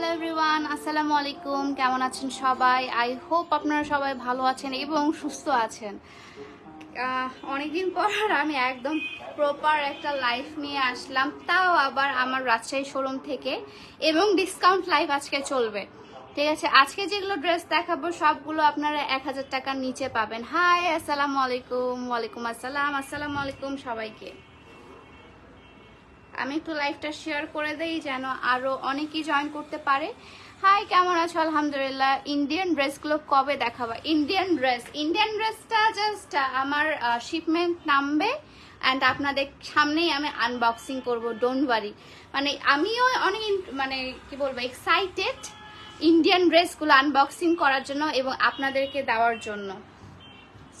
Hello everyone আসসালামু আলাইকুম কেমন আছেন সবাই? আই হোপ আপনারা সবাই ভালো আছেন এবং সুস্থ আছেন। অনেকদিন পর আমি একদম প্রপার একটা লাইফ নিয়ে আসলাম। তাও আবার আমার রাজশাহী শোরুম থেকে এবং ডিসকাউন্ট লাইভ আজকে চলবে। ঠিক আছে? আজকে যেগুলো ড্রেস দেখাবো, সবগুলো আপনারা এক হাজার টাকার নিচে পাবেন। হাই আসসালামু আলাইকুম। ওয়ালাইকুম আসসালাম। আসসালামু আলাইকুম সবাইকে। আমি একটু লাইভটা শেয়ার করে দেই যেন আরও অনেকেই জয়েন করতে পারে। হাই কেমন আছো? আলহামদুলিল্লাহ। ইন্ডিয়ান ড্রেসগুলো কবে দেখাবা? ইন্ডিয়ান ড্রেস ইন্ডিয়ান ড্রেসটা জাস্ট আমার শিপমেন্ট নামবে অ্যান্ড আপনাদের সামনেই আমি আনবক্সিং করব। ডোন্ট ওয়ারি মানে আমিও অনেক মানে কি বলব এক্সাইটেড ইন্ডিয়ান ড্রেসগুলো আনবক্সিং করার জন্য এবং আপনাদেরকে দেওয়ার জন্য।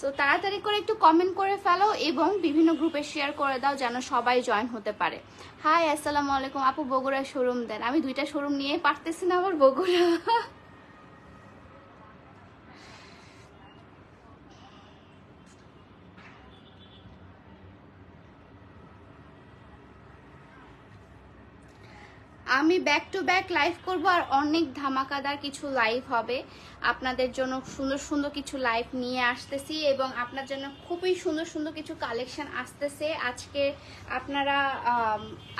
সো তাড়াতাড়ি করে একটু কমেন্ট করে ফেলো এবং বিভিন্ন গ্রুপে শেয়ার করে দাও যেন সবাই জয়েন হতে পারে। হাই আসসালামু আলাইকুম। আপু বগুড়া শোরুম দেন। আমি দুইটা শোরুম নিয়ে পারতেছি না আবার বগুড়া। আমি ব্যাক টু ব্যাক লাইভ করব আর অনেক ধামাকাদার কিছু লাইভ হবে। আপনাদের জন্য সুন্দর সুন্দর কিছু লাইভ নিয়ে আসতেছি এবং আপনার জন্য খুবই সুন্দর সুন্দর কিছু কালেকশন আসতেছে। আজকে আপনারা,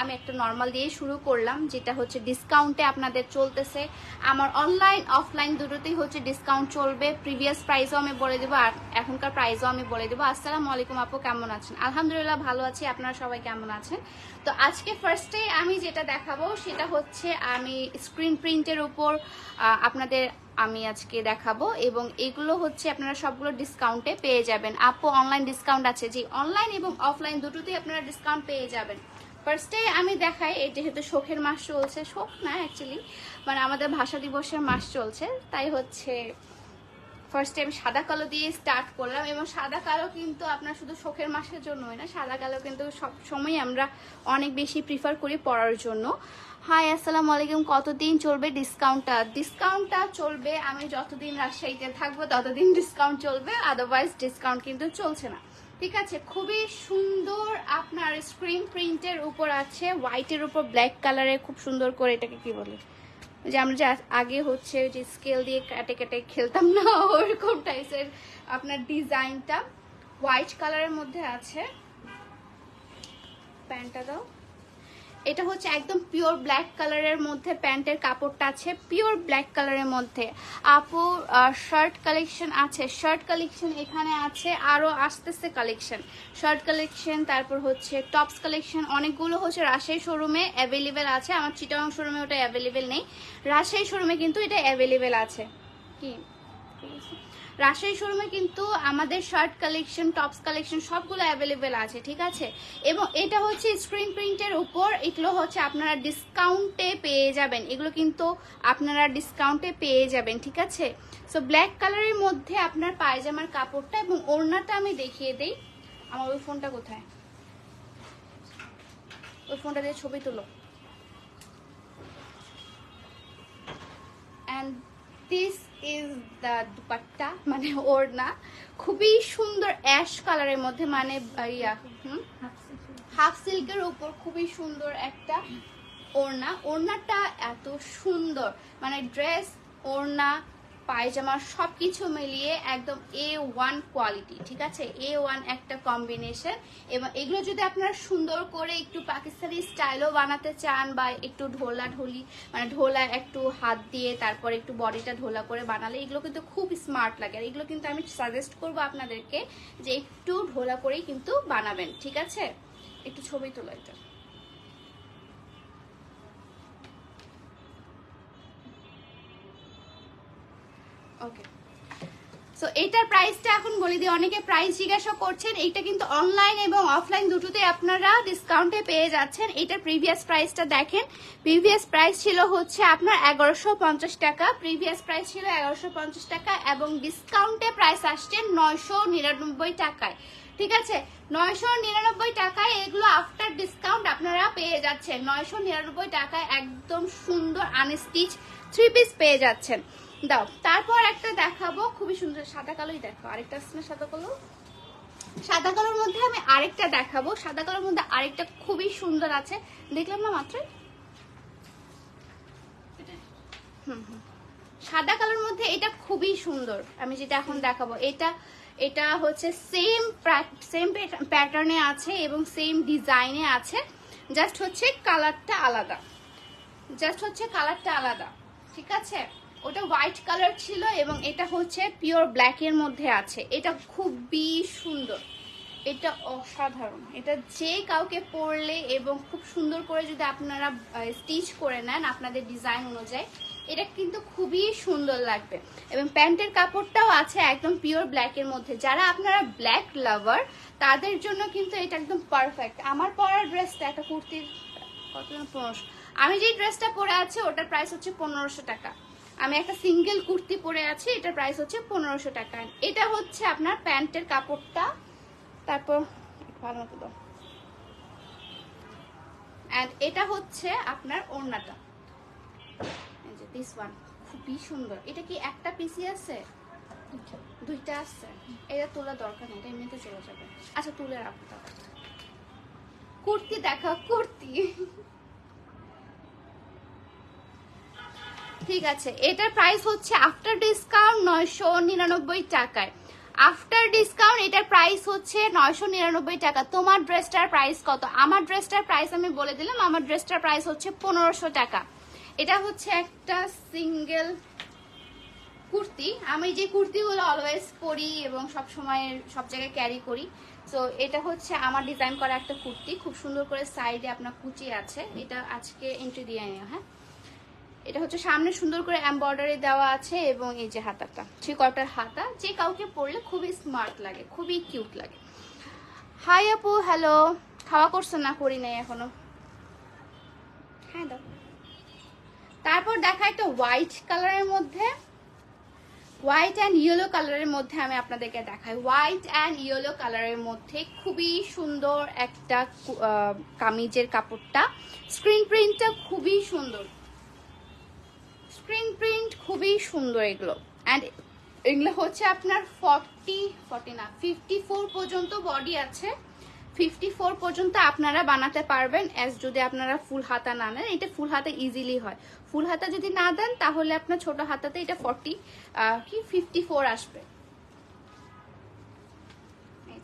আমি একটা নর্মাল দিয়ে শুরু করলাম, যেটা হচ্ছে ডিসকাউন্টে আপনাদের চলতেছে। আমার অনলাইন অফলাইন দুটোতেই হচ্ছে ডিসকাউন্ট চলবে। প্রিভিয়াস প্রাইসও আমি বলে দেবো, আর এখনকার প্রাইসও আমি বলে দেবো। আসসালামু আলাইকুম আপু, কেমন আছেন? আলহামদুলিল্লাহ ভালো আছি, আপনারা সবাই কেমন আছেন? তো আজকে ফার্স্টে আমি যেটা দেখাবো, সেটা হচ্ছে আমি স্ক্রিন প্রিন্টের উপর আপনাদের আমি আজকে দেখাবো এবং এগুলো হচ্ছে আপনারা সবগুলো ডিসকাউন্টে পেয়ে যাবেন। আপু অনলাইন ডিসকাউন্ট আছে জি অনলাইন এবং অফলাইন দুটোতেই আপনারা ডিসকাউন্ট পেয়ে যাবেন। ফার্স্টে আমি দেখাই, এই যেহেতু শোকের মাস চলছে, শোক না অ্যাকচুয়ালি মানে আমাদের ভাষা দিবসের মাস চলছে, তাই হচ্ছে ফার্স্টে আমি সাদা কালো দিয়ে স্টার্ট করলাম এবং সাদা কালো কিন্তু আপনার শুধু শোকের মাসের জন্যই না, সাদা কালো কিন্তু সব সময় আমরা অনেক বেশি প্রিফার করি পড়ার জন্য। হাই, আসসালামু আলাইকুম। কতদিন চলবে ডিসকাউন্টটা ডিসকাউন্টটা চলবে, আমি যতদিন রাজশাহীতে থাকব, ততদিন ডিসকাউন্ট চলবে আদারওয়াইজ ডিসকাউন্ট কিন্তু চলছে না। ঠিক আছে, খুবই সুন্দর আপনার স্ক্রিন প্রিন্টের উপর আছে হোয়াইটের উপর ব্ল্যাক কালারে খুব সুন্দর করে এটাকে কি বলে? যে আমরা যে আগে হচ্ছে যে স্কেল দিয়ে কাটে কেটে খেলতাম না, ওরকম টাইপের আপনার ডিজাইনটা হোয়াইট কালারের মধ্যে আছে। প্যান্টটা দাও। এটা হচ্ছে একদম পিওর ব্ল্যাক কালারের মধ্যে প্যান্টের কাপড়টা আছে পিওর ব্ল্যাক কালারের মধ্যে। আপু শার্ট কালেকশন আছে। শার্ট কালেকশন এখানে আছে আরও আসতেছে কালেকশন শার্ট কালেকশন তারপর হচ্ছে টপস কালেকশন অনেকগুলো হচ্ছে রাজশাহী শোরুমে অ্যাভেলেবেল আছে। আমার চিটাং শোরুমে ওটা অ্যাভেলেবেল নেই। রাজশাহী শোরুমে কিন্তু এটা অ্যাভেলেবেল আছে। কি? রাজশাহী শোরুমে কিন্তু আমাদের শার্ট কালেকশন টপস কালেকশন সবগুলো অ্যাভেলেবেল আছে, ঠিক আছে? এবং এটা হচ্ছে স্ক্রিন প্রিন্টের উপর, এগুলো হচ্ছে আপনারা ডিসকাউন্টে পেয়ে যাবেন। এগুলো কিন্তু আপনারা ডিসকাউন্টে পেয়ে যাবেন, ঠিক আছে? সো ব্ল্যাক কালারের মধ্যে আপনার পায়জামার কাপড়টা এবং ওড়নাটা আমি দেখিয়ে দেই। আমার ওই ফোনটা কোথায়? ওই ফোনটা দিয়ে ছবি তুলো। And this is the dupatta মানে ওড়না। খুবই সুন্দর অ্যাশ কালারের মধ্যে মানে ইয়া, হুম? হাফ সিল্কের উপর খুবই সুন্দর একটা ওড়না। ওড়নাটা এত সুন্দর। মানে ড্রেস ওড়না পায়জামা সব কিছু মিলিয়ে একদম এ ওয়ান কোয়ালিটি ঠিক আছে? এ ওয়ান একটা কম্বিনেশন এবং এগুলো যদি আপনারা সুন্দর করে একটু পাকিস্তানি স্টাইলও বানাতে চান বা একটু ঢোলা ঢোলি মানে ঢোলা একটু হাত দিয়ে তারপর একটু বডিটা ঢোলা করে বানালে এগুলো কিন্তু খুব স্মার্ট লাগে। আর এগুলো কিন্তু আমি সাজেস্ট করব আপনাদেরকে যে একটু ঢোলা করেই কিন্তু বানাবেন, ঠিক আছে? একটু ছবি তোলা এটা। ওকে সো এটার প্রাইসটা এখন বলে দিই। অনেকে প্রাইস জিজ্ঞাসা করছেন। এইটা কিন্তু অনলাইন এবং অফলাইন দুটোতে আপনারা ডিসকাউন্টে পেয়ে যাচ্ছেন। এটার প্রিভিয়াস প্রাইসটা দেখেন। প্রিভিয়াস প্রাইস ছিল হচ্ছে আপনার এগারোশো পঞ্চাশ টাকা। প্রিভিয়াস প্রাইস ছিল এগারোশো পঞ্চাশ টাকা এবং ডিসকাউন্টে প্রাইস আসছে নয়শো নিরানব্বই টাকায়। ঠিক আছে? নয়শো নিরানব্বই টাকায় এগুলো আফটার ডিসকাউন্ট আপনারা পেয়ে যাচ্ছেন। নয়শো নিরানব্বই টাকায় একদম সুন্দর আনস্টিচ থ্রি পিস পেয়ে যাচ্ছেন। দাও, তারপর একটা দেখাবো। খুবই সুন্দর, সাদা কালোই দেখো, আরেকটা আছে না সাদা কালো? সাদা কালোর মধ্যে আমি আরেকটা দেখাবো। সাদা কালোর মধ্যে আরেকটা খুবই সুন্দর আছে। দেখলাম না মাত্র সাদা কালোর মধ্যে এটা খুবই সুন্দর, আমি যেটা এখন দেখাবো। এটা এটা হচ্ছে সেম সেম প্যাটার্নে আছে এবং সেম ডিজাইনে আছে। জাস্ট হচ্ছে কালারটা আলাদা। জাস্ট হচ্ছে কালারটা আলাদা। ঠিক আছে? ওটা হোয়াইট কালার ছিল এবং এটা হচ্ছে পিওর ব্ল্যাক এর মধ্যে আছে। এটা খুবই সুন্দর। এটা অসাধারণ। এটা যে কাউকে পরলে এবং খুব সুন্দর করে যদি আপনারা স্টিচ করে নেন আপনাদের ডিজাইন অনুযায়ী, এটা কিন্তু খুবই সুন্দর লাগবে। এবং প্যান্টের কাপড়টাও আছে একদম পিওর ব্ল্যাক এর মধ্যে। যারা আপনারা ব্ল্যাক লাভার তাদের জন্য কিন্তু এটা একদম পারফেক্ট আমার পরার ড্রেসটা একটা কুর্তির, কত পনেরোশো। আমি যে ড্রেসটা পরে আছি, ওটার প্রাইস হচ্ছে পনেরোশো টাকা। আমি একটা সিঙ্গেল কুর্তি পরে আছি এটার প্রাইস হচ্ছে পনেরোশো টাকা। এটা হচ্ছে আপনার প্যান্টের কাপড়টা। তারপর ভালো মতো দাও। অ্যান্ড এটা হচ্ছে আপনার ওড়নাটা। দিস ওয়ান খুবই সুন্দর। এটা কি একটা পিসি আছে? দুইটা। আছে। এটা তোলা দরকার নেই এটা এমনিতে চলে যাবে। আচ্ছা তুলে রাখো কুর্তি দেখা কুর্তি। ঠিক আছে, এটার প্রাইস হচ্ছে আফটার ডিসকাউন্ট নয়শো নিরানব্বই টাকায়। আফটার ডিসকাউন্ট এটার প্রাইস হচ্ছে নয়শো নিরানব্বই টাকা। তোমার ড্রেসটার প্রাইস কত? আমার ড্রেসটার প্রাইস আমি বলে দিলাম, আমার ড্রেসটার প্রাইস হচ্ছে পনেরোশো টাকা। এটা হচ্ছে একটা সিঙ্গেল কুর্তি। আমি যে কুর্তিগুলো অলওয়েজ পরি এবং সব সময় সব জায়গায় ক্যারি করি তো এটা হচ্ছে আমার ডিজাইন করা একটা কুর্তি। খুব সুন্দর করে সাইডে আপনার কুচি আছে। এটা আজকে এন্ট্রি দিয়ে নিও হ্যাঁ? এটা হচ্ছে সামনে সুন্দর করে এমব্রয়ডারি দেওয়া আছে এবং এই যে হাতাটা। থ্রি কটার হাতা যে কাউকে পরলে খুবই স্মার্ট লাগে খুবই কিউট লাগে। হাই আপু হ্যালো খাওয়া করছ না? করি নাই এখনও। হ্যাঁ দাও। তারপর দেখা একটা হোয়াইট কালারের মধ্যে। হোয়াইট অ্যান্ড ইয়েলো কালারের মধ্যে আমি আপনাদেরকে দেখাই। হোয়াইট অ্যান্ড ইয়েলো কালারের মধ্যে খুবই সুন্দর একটা কামিজের কাপড়টা। স্ক্রিন প্রিন্টটা খুবই সুন্দর। স্ক্রিন প্রিন্ট খুবই সুন্দর এগুলো। অ্যান্ড এগুলো হচ্ছে আপনার ফর্টি ফর্টি না ফিফটি ফোর পর্যন্ত বডি আছে। ফিফটি ফোর পর্যন্ত আপনারা বানাতে পারবেন অ্যাজ যদি আপনারা ফুল হাতা না নেন। এটা ফুল হাতা ইজিলি হয়। ফুল হাতা যদি না দেন, তাহলে আপনার ছোট হাতাতে এটা ফর্টি কি ফিফটি ফোর আসবে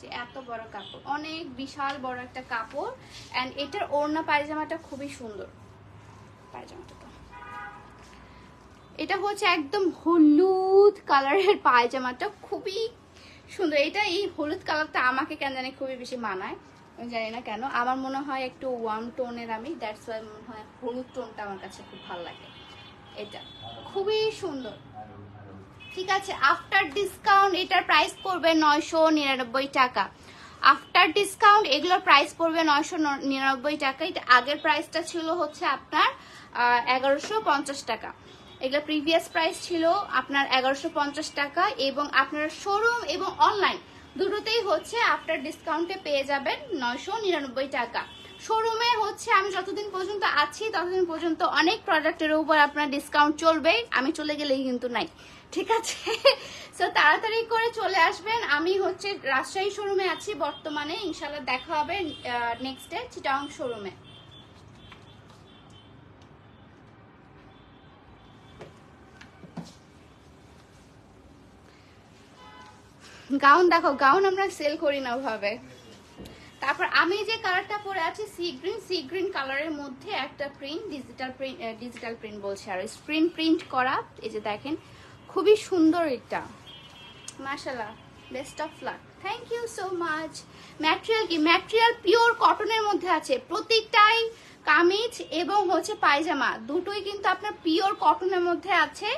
যে এত বড় কাপড়। অনেক বিশাল বড় একটা কাপড়। অ্যান্ড এটার ওড়না পায়জামাটা খুবই সুন্দর। পায়জামাটা এটা হচ্ছে একদম হলুদ কালারের পায়জামাটা, খুবই সুন্দর। এটা এই হলুদ কালারটা আমাকে কেন জানি খুবই বেশি মানায়, আমি জানি না কেন। আমার মনে হয় একটু ওয়ার্ম টোনের আমি দ্যাটস ওয়াই মনে হয় হলুদ টোনটা আমার কাছে খুব ভালো লাগে। এটা খুবই সুন্দর। ঠিক আছে আফটার ডিসকাউন্ট এটার প্রাইস পড়বে নয়শো নিরানব্বই টাকা। আফটার ডিসকাউন্ট এগুলোর প্রাইস পড়বে নয়শো নিরানব্বই টাকা। এটা আগের প্রাইসটা ছিল হচ্ছে আপনার এগারোশো পঞ্চাশ টাকা। এগুলো প্রিভিয়াস প্রাইস ছিল আপনার এগারোশো টাকা এবং আপনার শোরুম এবং অনলাইন দুটোতেই হচ্ছে আফটার ডিসকাউন্টে পেয়ে যাবেন নয়শো নিরানব্বই টাকা। শোরুমে হচ্ছে আমি যতদিন পর্যন্ত আছি, ততদিন পর্যন্ত অনেক প্রোডাক্টের উপর আপনার ডিসকাউন্ট চলবে, আমি চলে গেলেই কিন্তু নাই। ঠিক আছে? সো তাড়াতাড়ি করে চলে আসবেন। আমি হচ্ছে রাজশাহী শোরুমে আছি, বর্তমানে। ইনশাল্লাহ দেখা হবে নেক্সট ডে চিটাং শোরুমে গাউন দেখো, গাউন আমরা সেল করি না ওভাবে। তারপর আমি যে কালারটা পরে আছি সি গ্রিন সি গ্রিন কালারের মধ্যে একটা print digital print digital print বলছে আর স্ক্রিন প্রিন্ট করা। এই যে দেখেন, খুবই সুন্দর এটা। মাশাল্লাহ best of luck thank you so much material কি? ম্যাটেরিয়াল পিওর কটনের মধ্যে আছে। প্রত্যেকটাই কামিজ এবং হচ্ছে পায়জামা। দুটোই কিন্তু আপনার পিওর কটনের মধ্যে আছে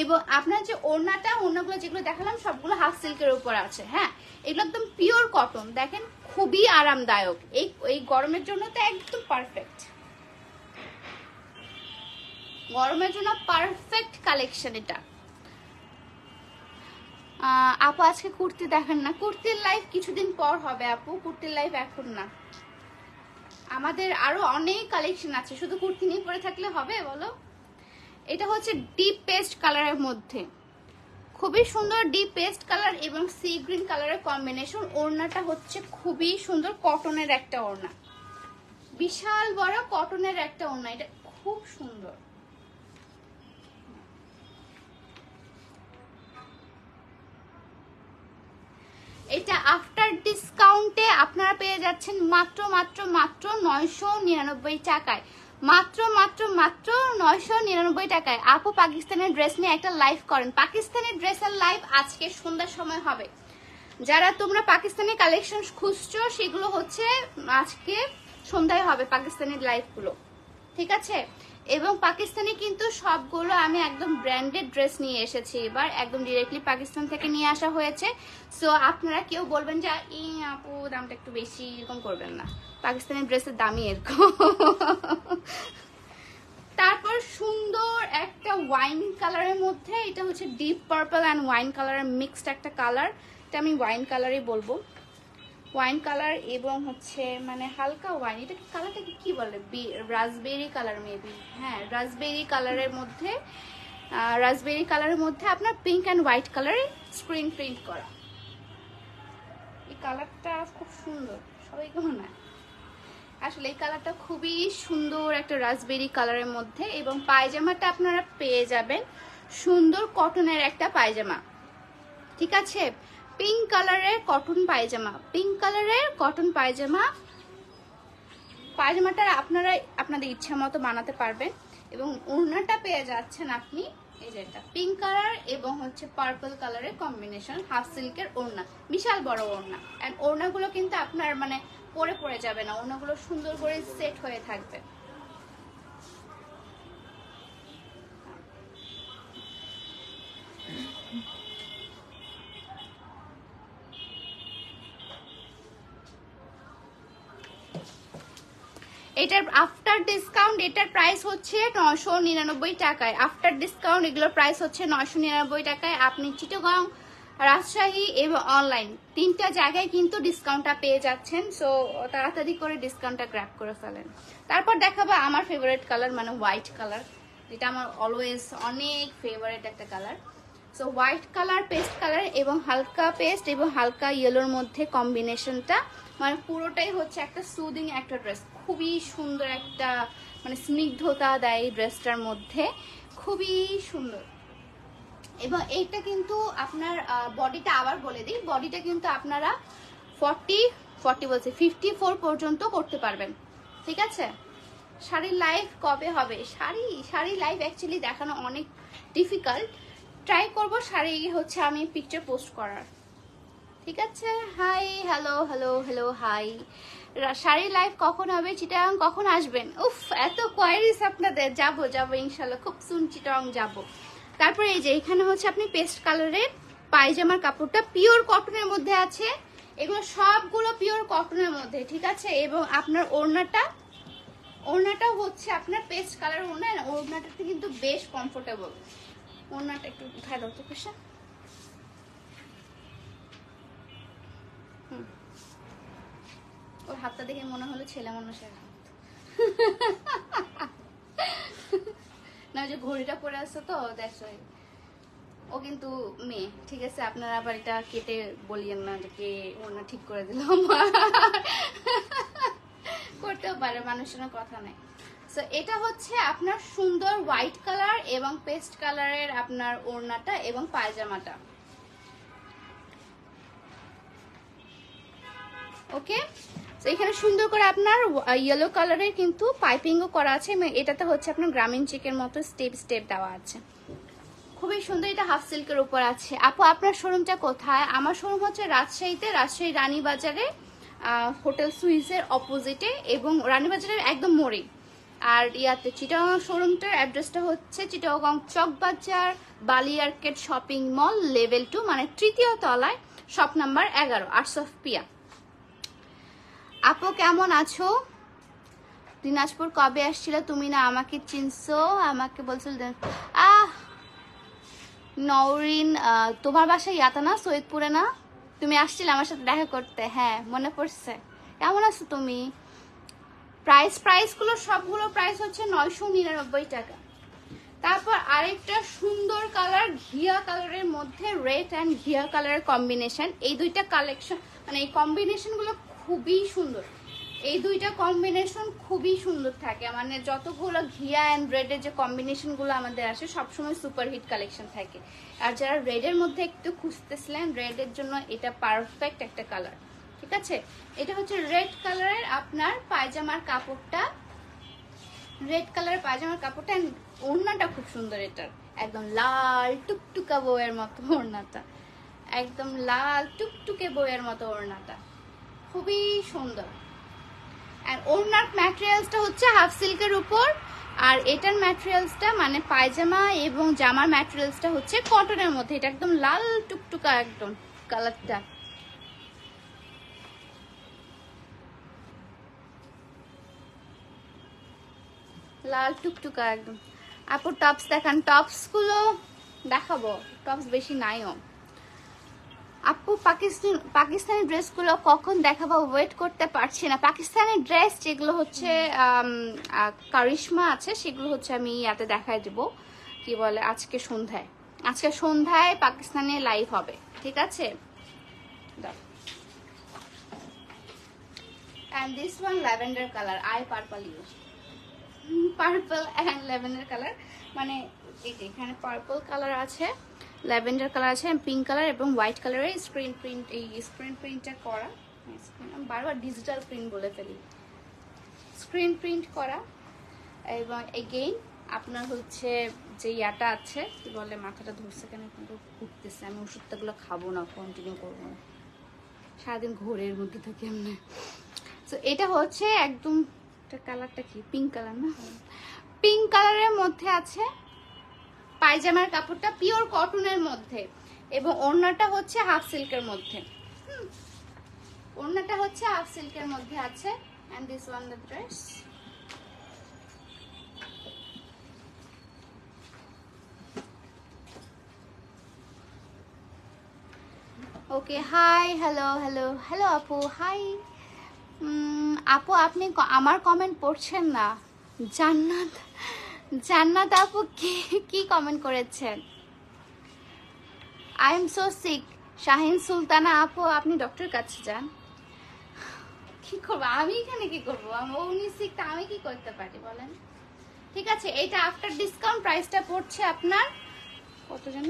এবং আপনার যে ওড়নাটা, ওড়নাগুলো যেগুলো দেখালাম, সবগুলো হাফ সিল্কের উপর আছে হ্যাঁ? এগুলো একদম পিওর কটন দেখেন? খুবই আরামদায়ক। এই এই গরমের জন্য তো একদম পারফেক্ট গরমের জন্য পারফেক্ট কালেকশন এটা। আপু আজকে কুর্তি দেখেন না। কুর্তির লাইফ কিছুদিন পর হবে আপু। কুর্তির লাইফ এখন না। আমাদের আরও অনেক কালেকশন আছে। শুধু কুর্তি নিয়ে পরে থাকলে হবে, বলো? এটা হচ্ছে ডিপ পেস্ট কালারের মধ্যে। খুবই সুন্দর ডিপ পেস্ট কালার এবং সি গ্রিন কালারের কম্বিনেশন ওড়নাটা হচ্ছে খুবই সুন্দর কটনের একটা ওড়না। বিশাল বড় কটনের একটা ওড়না। এটা খুব সুন্দর। এটা আফটার ডিসকাউন্টে আপনারা পেয়ে যাচ্ছেন মাত্র মাত্র মাত্র নয়শো নিরানব্বই টাকায়। মাত্র মাত্র মাত্র নয়শো নিরানব্বই টাকায়। আপু পাকিস্তানের ড্রেস নিয়ে একটা লাইভ করেন। পাকিস্তানের ড্রেসের লাইভ আজকে সন্ধ্যার সময় হবে। যারা তোমরা পাকিস্তানি কালেকশন খুঁজছো, সেগুলো হচ্ছে আজকে সন্ধ্যায় হবে পাকিস্তানি লাইভগুলো ঠিক আছে? এবং পাকিস্তানি কিন্তু সবগুলো আমি একদম ব্র্যান্ডেড ড্রেস নিয়ে এসেছি এবার, একদম ডিরেক্টলি পাকিস্তান থেকে নিয়ে আসা হয়েছে। সো আপনারা কেউ বলবেন যে ই আপু, দামটা একটু বেশি, এরকম করবেন না। পাকিস্তানি ড্রেসের দামই এরকম। তারপর সুন্দর একটা ওয়াইন কালারের মধ্যে, এটা হচ্ছে ডিপ পার্পল অ্যান্ড ওয়াইন কালারের মিক্সড একটা কালার এটা আমি ওয়াইন কালারই বলব। ওয়াইন কালার এবং হচ্ছে মানে হালকা ওয়াইন এটা কালারটাকে কি বলে? রাসবেরি কালার মেবি হ্যাঁ রাসবেরি কালারের মধ্যে রাসবেরি কালারের মধ্যে আপনার পিঙ্ক অ্যান্ড হোয়াইট কালারে স্ক্রিন প্রিন্ট করা। এই কালারটা খুব সুন্দর, সবাই কেমন না আসলে এই কালারটা খুবই সুন্দর একটা রাসবেরি কালারের মধ্যে এবং পায়জামাটা আপনারা পেয়ে যাবেন সুন্দর কটনের একটা পায়জামা। ঠিক আছে? পিঙ্ক কালারের কটন পায়জামা। পিঙ্ক কালারের কটন পায়জামা। পায়জামাটা আপনারা, আপনাদের ইচ্ছা মতো বানাতে পারবেন। এবং ওড়নাটা পেয়ে যাচ্ছেন আপনি, এই যে এটা পিঙ্ক কালার এবং হচ্ছে পার্পল কালারের কম্বিনেশন হাফ সিল্কের ওড়না, বিশাল বড় ওড়না। অ্যান্ড ওড়নাগুলো কিন্তু আপনার মানে পরে পড়ে যাবে না, ওড়নাগুলো সুন্দর করে সেট হয়ে থাকবে এটার আফটার ডিসকাউন্ট এটার প্রাইস হচ্ছে নশো নিরানব্বই টাকায়। আফটার ডিসকাউন্ট এগুলোর প্রাইস হচ্ছে নশো নিরানব্বই টাকায়। আপনি চিটগাং, রাজশাহী এবং অনলাইন তিনটা জায়গায় কিন্তু ডিসকাউন্টটা পেয়ে যাচ্ছেন। সো তাড়াতাড়ি করে ডিসকাউন্টটা গ্র্যাপ করে ফেলেন। তারপর দেখাবো আমার ফেভারিট কালার মানে হোয়াইট কালার যেটা আমার অলওয়েজ অনেক ফেভারিট একটা colour so white colour paste colour এবং হালকা পেস্ট এবং হালকা ইয়েলোর মধ্যে কম্বিনেশনটা মানে পুরোটাই হচ্ছে একটা সুদিং একটা ড্রেস খুবই সুন্দর একটা মানে স্নিগ্ধতা দেয় এই ড্রেসটার মধ্যে। খুবই সুন্দর। এবং এইটা কিন্তু আপনার বডিটা আবার বলে দিই, বডিটা কিন্তু আপনারা ফর্টি ফর্টি বলছে, ফিফটি ফোর পর্যন্ত করতে পারবেন। ঠিক আছে? শাড়ির লাইফ কবে হবে? শাড়ি শাড়ি লাইফ অ্যাকচুয়ালি দেখানো অনেক ডিফিকাল্ট ট্রাই করব শাড়ি হচ্ছে আমি পিকচার পোস্ট করার। ঠিক আছে? Hi hello hello hello hi sari live কখন হবে, চিটাং কখন আসবেন? উফ, এত কোয়ারিস আপনাদের। যাব যাব, ইনশাল্লাহ। খুব সুন চিটাং যাব। তারপরে এই যে, এখানে হচ্ছে আপনি পেস্ট কালারের পায়জামার কাপড়টা পিওর কটনের মধ্যে আছে। এগুলো সবগুলো পিওর কটনের মধ্যে, ঠিক আছে? এবং আপনার ওড়নাটা ওড়নাটা হচ্ছে আপনার পেস্ট কালার ওড়না ওড়নাটাতে কিন্তু বেশ কমফোর্টেবল ওড়নাটা একটু উঠায় দাও তো ওর হাতটা দেখে মনে হলো ছেলে মানুষের হাত। না যে ঘড়িটা পরে আসছে তো দেখছ ও কিন্তু মেয়ে, ঠিক আছে? আপনারা আবার এটা কেটে বলিয়েন না যে কে ওনা ঠিক করে দিল। করতেও পারে, মানুষের কথা নেই। সো এটা হচ্ছে আপনার সুন্দর হোয়াইট কালার এবং পেস্ট কালারের আপনার ওড়নাটা এবং পায়জামাটা। ওকে এখানে সুন্দর করে আপনার ইয়েলো কালারের কিন্তু পাইপিংও করা আছে এবং এটাতে হচ্ছে আপনার গ্রামীণ চিকের মতো স্টেপ স্টেপ দেওয়া আছে। খুবই সুন্দর এটা হাফ সিল্কের উপর আছে। আপু, আপনার শোরুমটা কোথায়? আমার শোরুম হচ্ছে রাজশাহীতে, রাজশাহী রানীবাজারে হোটেল সুইসের অপোজিটে এবং রানীবাজারের একদম মোড়ে। আর ইয়াতে চিটাগাং শোরুমটার অ্যাড্রেসটা হচ্ছে Chittagong Chawkbazar বালিয়ার্কেট shopping mall level two মানে তৃতীয় তলায় শপ নাম্বার এগারো আর্টস অফ পিয়া আপু কেমন আছো? দিনাজপুর কবে আসছিল তুমি না আমাকে চিনছো? আমাকে বলছিল আহ নওরিন আহ, তোমার বাসায় ইয়াতা না সৈয়দপুরে না? তুমি আসছিলে আমার সাথে দেখা করতে। হ্যাঁ মনে পড়ছে। কেমন আছো তুমি? প্রাইস প্রাইসগুলো সবগুলো প্রাইস হচ্ছে নয়শো নিরানব্বই টাকা। তারপর আরেকটা সুন্দর কালার ঘিয়া কালারের মধ্যে রেড অ্যান্ড ঘিয়া কালারের কম্বিনেশন এই দুইটা কালেকশন মানে এই কম্বিনেশনগুলো খুবই সুন্দর। এই দুইটা কম্বিনেশন খুবই সুন্দর থাকে। মানে যতগুলো ঘিয়া অ্যান্ড রেডের যে কম্বিনেশনগুলো আমাদের আসে, সবসময় সুপার হিট কালেকশন থাকে। আর যারা রেডের মধ্যে একটু খুঁজতেছিলেন রেডের জন্য এটা পারফেক্ট একটা কালার ঠিক আছে? এটা হচ্ছে রেড কালারের আপনার পায়জামার কাপড়টা। রেড কালারের পায়জামার কাপড়টা ওড়নাটা খুব সুন্দর এটার। একদম লাল টুকটুকা বউয়ের মতো ওড়নাটা। একদম লাল টুকটুকে বইয়ের মতো ওড়নাটা। খুবই সুন্দর। আর ওড়নার ম্যাটেরিয়ালসটা হচ্ছে হাফ সিল্কের উপর, আর এটার ম্যাটেরিয়ালসটা মানে পায়জামা এবং জামার ম্যাটেরিয়ালসটা হচ্ছে কটনের মধ্যে। এটা একদম লাল টুকটুকা একদম কালারটা লাল টুকটুকা একদম। আপু টপস দেখান। টপসগুলো দেখাবো। টপস বেশি নাইও। আপু, পাকিস্তান, পাকিস্তানি ড্রেসগুলো কখন দেখাবো? ওয়েট করতে পারছি না। পাকিস্তানি ড্রেস যেগুলো হচ্ছে কারিশমা আছে, সেগুলো হচ্ছে আমি ইয়াতে দেখায় দেবো। কি বলে, আজকে সন্ধ্যায়। আজকে সন্ধ্যায় পাকিস্তানে লাইভ হবে। ঠিক আছে? and this one মানে এখানে পার্পল কালার আছে। ল্যাভেন্ডার কালার আছে পিঙ্ক কালার এবং হোয়াইট কালারের স্ক্রিন প্রিন্ট এই স্ক্রিন প্রিন্টটা করা। আমি বারবার ডিজিটাল প্রিন্ট বলে ফেলি। স্ক্রিন প্রিন্ট করা এবং এগেইন আপনার হচ্ছে যে ইয়াটা আছে কি বলে মাথাটা ধরছে কেন কিন্তু উঠতেছে। আমি ওষুধটাগুলো খাব না কন্টিনিউ করব না। সারাদিন ঘোরের মধ্যে থাকি আমরা। তো এটা হচ্ছে একদম কালারটা কি? পিঙ্ক কালার না? পিঙ্ক কালারের মধ্যে আছে পায়জামার কাপড়টা পিওর কটনের মধ্যে এবং ওড়নাটা হচ্ছে হাফ সিল্কের মধ্যে। ওড়নাটা হচ্ছে হাফ সিল্কের মধ্যে আছে and this one the dress okay hi hello hello hello আপু হাই আপু, আপনি আমার কমেন্ট পড়ছেন না। জান্নাত। জান্নাত আপু কি কি কমেন্ট করেছেন? I am so sick Shahin Sultana আপু, আপনি ডক্টর কাছে যান। কি করব, আমি এখানে কি করব? উনি সিক তা আমি কি করতে পারি বলেন? ঠিক আছে এটা আফটার ডিসকাউন্ট প্রাইসটা পড়ছে আপনার কত যেন?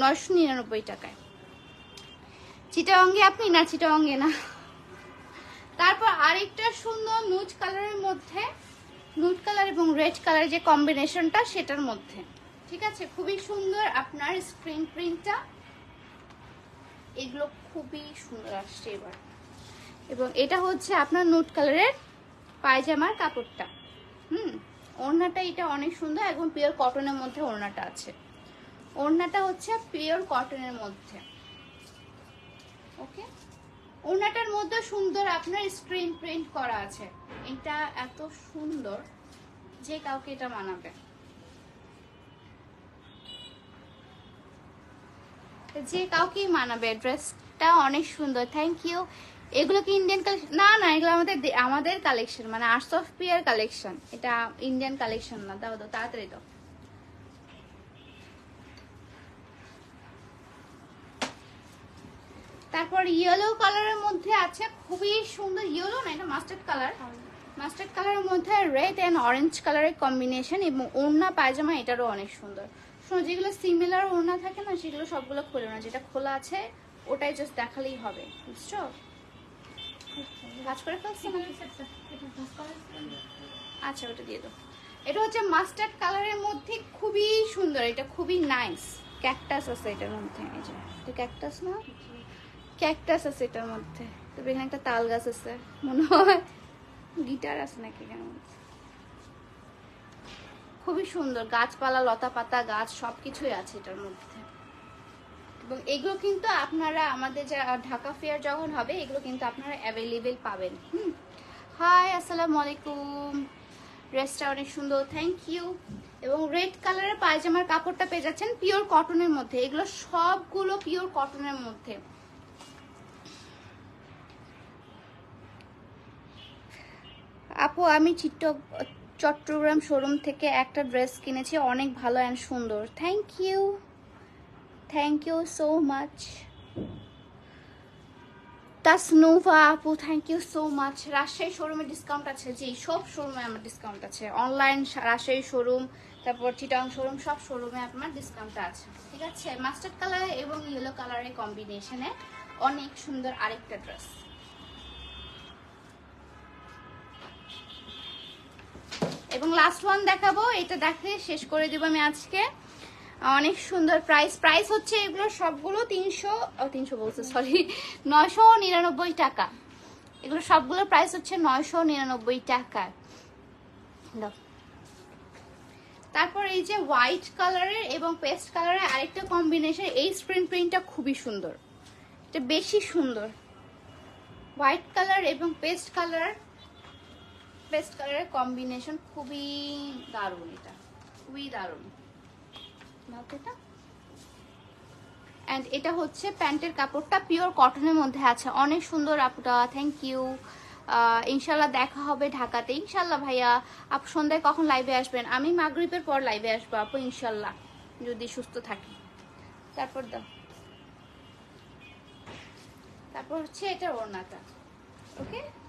নয়শো নিরানব্বই টাকায়। চিটাঙ্গে আপনি? না চিটাঙ্গে না। তারপর আরেকটা সুন্দর নুজ কালারের মধ্যে নুট কালার এবং রেড কালার যে কম্বিনেশনটা সেটার মধ্যে। ঠিক আছে? খুবই সুন্দর আপনার স্ক্রিন প্রিন্টটা এগুলো খুবই সুন্দর আসছে এবার। এবং এটা হচ্ছে আপনার নুট কালারের পায়জামার কাপড়টা। হুম? ওড়নাটা এটা অনেক সুন্দর এবং পিওর কটনের মধ্যে ওড়নাটা আছে। ওড়নাটা হচ্ছে পিওর কটনের মধ্যে। ওকে ওনাটার মধ্যে সুন্দর আপনার স্ক্রিন প্রিন্ট করা আছে। এটা এত সুন্দর যে কাউকে এটা মানাবে। যে কাউকেই মানাবে ড্রেসটা অনেক সুন্দর থ্যাংক ইউ এগুলো কি ইন্ডিয়ান কালেকশন না না, এগুলো আমাদের আমাদের কালেকশন মানে আর্টস অফ পিয়ার কালেকশন এটা ইন্ডিয়ান কালেকশন না, দাও দাও, তাড়াতাড়ি দাও। তারপর ইয়েলো কালারের মধ্যে আছে খুবই সুন্দর ইয়েলো না, এটা মাস্টার্ড কালার মাস্টার্ড কালারের মধ্যে রেড অ্যান্ড অরেঞ্জ কালারের কম্বিনেশন এবং ওড়না, পায়জামা, এটারও অনেক সুন্দর। শোনো, যেগুলো সিমিলার ওড়না থাকে না, সেগুলো সবগুলো খোলে না যেটা খোলা আছে, ওটাই জাস্ট দেখালেই হবে, বুঝছ? আচ্ছা ওটা দিয়ে দাও। এটা হচ্ছে মাস্টার্ড কালারের মধ্যে খুবই সুন্দর, এটা খুবই নাইস ক্যাকটাস আছে এটার মধ্যে, এই যে ক্যাকটাস না? ক্যাকটাস আছে এটার মধ্যে। তবে এখানে একটা তাল গাছ আছে। মনে হয় গিটার আছে নাকি এখানে খুবই সুন্দর। গাছপালা লতা পাতা গাছ সব কিছুই আছে এটার মধ্যে। এবং এগুলো কিন্তু আপনারা আমাদের যা ঢাকা ফেয়ার যখন হবে, এগুলো কিন্তু আপনারা অ্যাভেলেবেল পাবেন। হুম। হাই আসসালামু আলাইকুম ড্রেসটা অনেক সুন্দর থ্যাংক ইউ এবং রেড কালারের পায়জামার কাপড়টা পেয়ে যাচ্ছেন পিওর কটনের মধ্যে। এগুলো সবগুলো পিওর কটনের মধ্যে। আপু, আমি চিত্ত চট্টগ্রাম শোরুম থেকে একটা ড্রেস কিনেছি, অনেক ভালো অ্যান্ড সুন্দর। Thank you thank you so much Tasnuva আপু thank you so much Rajshahi শোরুমে ডিসকাউন্ট আছে? জি, সব শোরুমে আমার ডিসকাউন্ট আছে। অনলাইন রাজশাহী শোরুম তারপর চিটাং শোরুম সব শোরুমে আপনার ডিসকাউন্ট আছে। ঠিক আছে? মাস্টার্ড কালার এবং ইয়েলো কালারের কম্বিনেশনে অনেক সুন্দর আরেকটা ড্রেস এবং লাস্ট ওয়ান দেখাবো, এটা দেখে শেষ করে দেবো আমি আজকে। অনেক সুন্দর প্রাইস প্রাইস হচ্ছে এগুলো সবগুলো তিনশো তিনশো বলছে সরি নয়শো নিরানব্বই টাকা। এগুলো সবগুলো প্রাইস হচ্ছে নয়শো নিরানব্বই টাকা। তারপর এই যে হোয়াইট কালারের এবং পেস্ট কালারের আরেকটা কম্বিনেশন এই স্ক্রিন প্রিন্টটা খুবই সুন্দর। এটা বেশি সুন্দর। হোয়াইট কালার এবং পেস্ট কালার পেস্ট কালারের কম্বিনেশন খুবই দারুণ এটা। খুবই দারুণ। অ্যান্ড এটা। হচ্ছে প্যান্টের কাপড়টা পিওর কটনের মধ্যে আছে। অনেক সুন্দর, আপুটা। থ্যাংক ইউ ইনশাল্লাহ দেখা হবে ঢাকাতে ইনশাল্লাহ ভাইয়া, আপু সন্ধ্যায় কখন লাইভে আসবেন? আমি মাগরিবের পর লাইভে আসব, আপু ইনশাল্লাহ যদি সুস্থ থাকি। তারপর দাও। তারপর হচ্ছে এটার ওড়নাটা। ওকে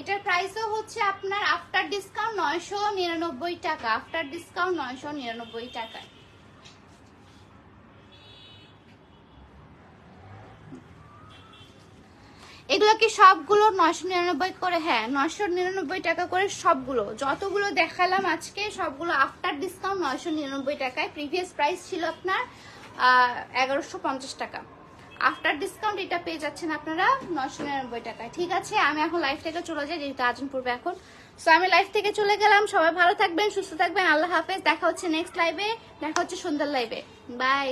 এটার প্রাইসও হচ্ছে আপনার আফটার ডিসকাউন্ট নয়শো নিরানব্বই টাকা। আফটার ডিসকাউন্ট নয়শো নিরানব্বই টাকায়। এগুলো কি সবগুলো নয়শো নিরানব্বই করে? হ্যাঁ নয়শো নিরানব্বই টাকা করে সবগুলো। যতগুলো দেখালাম আজকে, সবগুলো আফটার ডিসকাউন্ট নয়শো নিরানব্বই টাকায়। প্রিভিয়াস প্রাইস ছিল আপনার এগারোশো পঞ্চাশ টাকা। আফটার ডিসকাউন্ট এটা পেয়ে যাচ্ছেন আপনারা নয়শো নিরানব্বই টাকায়। ঠিক আছে, আমি এখন লাইফ থেকে চলে যাই, যেহেতু আজন পূর্বে এখন। সো আমি লাইফ থেকে চলে গেলাম, সবাই ভালো থাকবেন, সুস্থ থাকবেন, আল্লাহ হাফেজ। দেখা হচ্ছে নেক্সট লাইভে দেখা হচ্ছে সুন্দর লাইভে বাই